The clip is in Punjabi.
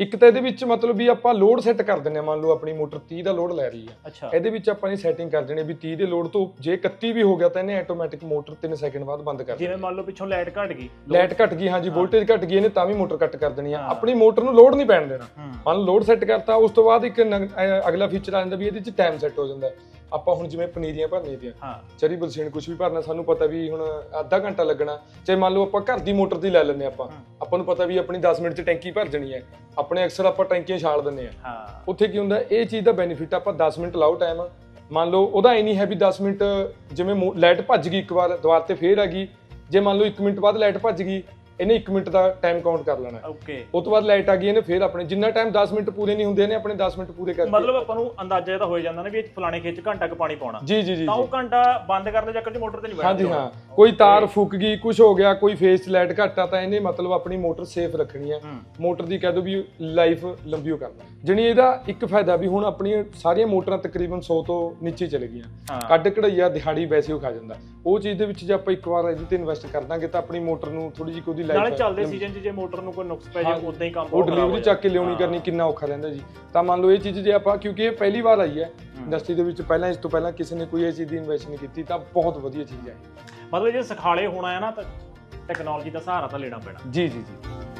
ਇੱਕ ਤਾਂ ਇਹਦੇ ਵਿੱਚ ਮਤਲਬ ਵੀ ਆਪਾਂ ਲੋਡ ਸੈੱਟ ਕਰ ਦਿੰਨੇ ਆ ਮੰਨ ਲਓ ਆਪਣੀ ਮੋਟਰ 30 ਦਾ ਲੋਡ ਲੈ ਰਹੀ ਆ। ਅੱਛਾ। ਇਹਦੇ ਵਿੱਚ ਆਪਾਂ ਨੇ ਸੈਟਿੰਗ ਕਰ ਦੇਣੀ ਵੀ 30 ਦੇ ਲੋਡ ਤੋਂ ਜੇ 31 ਵੀ ਹੋ ਗਿਆ ਤਾਂ ਇਹਨੇ ਆਟੋਮੈਟਿਕ ਮੋਟਰ 3 ਸੈਕਿੰਡ ਬਾਅਦ ਬੰਦ ਕਰ ਦੇਣੀ। ਜਿਵੇਂ ਮੰਨ ਲਓ ਪਿੱਛੋਂ ਲਾਈਟ ਘਟ ਗਈ। ਲਾਈਟ ਘਟ ਗਈ ਹਾਂਜੀ ਵੋਲਟੇਜ ਘਟ ਗਈ ਇਹਨੇ ਤਾਂ ਵੀ ਮੋਟਰ ਕੱਟ ਕਰ ਦੇਣੀ ਆ। ਆਪਣੀ ਮੋਟਰ ਨੂੰ ਲੋਡ ਨਹੀਂ ਪੈਣ ਦੇਣਾ। ਮੰਨ ਲੋਡ ਸੈੱਟ ਕਰਤਾ ਉਸ ਤੋਂ ਬਾਅਦ ਇੱਕ ਅਗਲਾ ਫੀਚਰ ਆ ਜਾਂਦਾ ਵੀ ਇਹਦੇ ਵਿੱਚ ਟਾਈਮ ਸੈੱਟ ਹੋ ਜਾਂਦਾ। ਆਪਾਂ ਹੁਣ ਜਿਵੇਂ ਪਨੀਰੀਆਂ ਭਰਨੀਆਂ ਦੀਆਂ ਹਾਂ। ਚਰੀ ਬਲਸੀਨ ਕੁਝ ਵੀ ਭਰਨਾ ਸਾਨੂੰ ਪਤਾ ਵੀ ਹੁਣ ਅੱਧਾ ਘੰਟਾ ਲੱਗਣਾ। ਚਾਹੇ ਮੰਨ ਲਓ ਆਪਾਂ ਘਰ ਦੀ ਮੋਟਰ ਦੀ ਲੈ ਲੈਂਦੇ ਆਪਾਂ। ਆਪਾਂ ਨੂੰ ਪਤਾ ਵੀ ਆਪਣੀ 10 ਮਿੰਟ 'ਚ ਟੈਂਕੀ ਭਰ ਜਾਣੀ ਹੈ। ਆਪਣੇ ਅਕਸਰ ਆਪਾਂ ਟੈਂਕੀਆਂ ਛਾਲ ਦਿੰਦੇ ਆ ਹਾਂ। ਉੱਥੇ ਕੀ ਹੁੰਦਾ ਇਹ ਚੀਜ਼ ਦਾ ਬੈਨੀਫਿਟ ਆਪਾਂ 10 ਮਿੰਟ ਲਾਓ ਟਾਈਮ ਮੰਨ ਲਓ ਉਹਦਾ ਇਹ ਨਹੀਂ ਹੈ ਵੀ 10 ਮਿੰਟ ਜਿਵੇਂ ਲਾਈਟ ਭੱਜ ਗਈ ਇੱਕ ਵਾਰ ਦੁਬਾਰ ਤੇ ਫੇਰ ਆ ਗਈ। ਜੇ ਮੰਨ ਲਓ 1 ਮਿੰਟ ਬਾਅਦ ਲਾਈਟ ਭੱਜ ਗਈ ਇਹਨੇ 1 ਮਿੰਟ ਦਾ ਟਾਈਮ ਕਾਊਂਟ ਕਰ ਲੈਣਾ ਓਕੇ ਉਸ ਤੋਂ ਬਾਅਦ ਲਾਈਟ ਆ ਗਈ ਇਹਨੇ ਫੇਰ ਆਪਣੇ ਜਿੰਨਾ ਟਾਈਮ 10 ਮਿੰਟ ਪੂਰੇ ਨਹੀਂ ਹੁੰਦੇ ਇਹਨੇ ਆਪਣੇ 10 ਮਿੰਟ ਪੂਰੇ ਕਰਕੇ। ਮਤਲਬ ਆਪਾਂ ਨੂੰ ਅੰਦਾਜ਼ਾ ਇਹ ਤਾਂ ਹੋ ਜਾਂਦਾ ਨਾ ਵੀ ਇਹ ਫਲਾਣੇ ਖੇਤ ਘੰਟਾ ਕੁ ਪਾਣੀ ਪਾਉਣਾ। ਜੀ ਜੀ ਜੀ ਤਾਂ। ਉਹ ਘੰਟਾ ਬੰਦ ਕਰਨ ਦੇ ਚੱਕਰ 'ਚ ਮੋਟਰ ਤੇ ਨਹੀਂ ਹਾਂਜੀ ਬੈਠਦਾ। ਹਾਂ। ਕੋਈ ਤਾਰ ਫੁੱਕ ਗਈ ਕੁਝ ਹੋ ਗਿਆ ਕੋਈ ਫੇਸ ਲਾਈਟ ਘੱਟ ਆ ਤਾਂ ਇਹਨੇ ਮਤਲਬ ਆਪਣੀ ਮੋਟਰ ਸੇਫ ਰੱਖਣੀ ਹੈ। ਹੂੰ। ਮੋਟਰ ਦੀ ਕਹਿ ਦੋ ਵੀ ਲਾਈਫ ਲੰਬੀ ਹੋ ਕਰਨਾ ਜਣੀ ਇਹਦਾ ਇੱਕ ਫਾਇਦਾ ਵੀ ਹੁਣ ਆਪਣੀਆਂ ਸਾਰੀਆਂ ਮੋਟਰਾਂ ਤਕਰੀਬਨ 100 ਤੋਂ ਨੀਚੇ ਚਲੇ ਗਈਆਂ। ਹਾਂ। ਕੱਢ ਕਢਈਆ ਦਿਹਾੜੀ ਵੈਸੇ ਉਹ ਖਾ ਜਾਂਦਾ। ਉਹ ਚੀਜ਼ ਦੇ ਵਿੱਚ ਜੇ ਆਪਾਂ ਇੱਕ ਵਾਰ ਇਹਦੇ ਤੇ ਇਨਵੈਸਟ ਕਰ ਦਾਂਗੇ ਤਾਂ ਆਪਣੀ ਮੋਟਰ ਨੂੰ ਥੋੜੀ ਜਿਹੀ ਉਹਦੀ ਨਾਲੇ ਲਾਈਫ ਚੱਲਦੇ ਸੀਜ਼ਨ 'ਚ ਜੇ ਮੋਟਰ ਨੂੰ ਕੋਈ ਨੁਕਸ ਪੈ ਜਾਏ ਉਦਾਂ ਹੀ ਕੰਮ ਉਹ ਡਿਲੀਵਰੀ ਚੱਕ ਕੇ ਲਿਆਉਣੀ। ਕਰਨੀ ਕਿੰਨਾ ਔਖਾ ਰਹਿੰਦਾ ਜੀ। ਤਾਂ ਮੰਨ ਲਓ ਇਹ ਚੀਜ਼ ਜੇ ਆਪਾਂ ਕਿਉਂਕਿ ਇਹ ਪਹਿਲੀ ਵਾਰ ਆਈ ਹੈ ਹੂੰ। ਇੰਡਸਟਰੀ ਦੇ ਵਿੱਚ ਪਹਿਲਾਂ ਇਸ ਤੋਂ ਪਹਿਲਾਂ ਕਿਸੇ ਨੇ ਕੋਈ ਇਹ ਚੀਜ਼ ਦੀ ਇਨਵੈਸਟ ਨਹੀਂ ਕੀਤੀ ਤਾਂ ਬਹੁਤ ਵਧੀਆ ਚੀਜ਼ ਹੈ। ਮਤਲਬ ਜੇ ਸਖਾਲੇ ਹੋਣਾ ਹੈ ਨਾ ਤਾਂ ਟੈਕਨੋਲੋਜੀ ਦਾ ਸਹਾਰਾ ਤਾਂ ਲੈਣਾ ਪੈਣਾ। ਜੀ ਜੀ ਜੀ।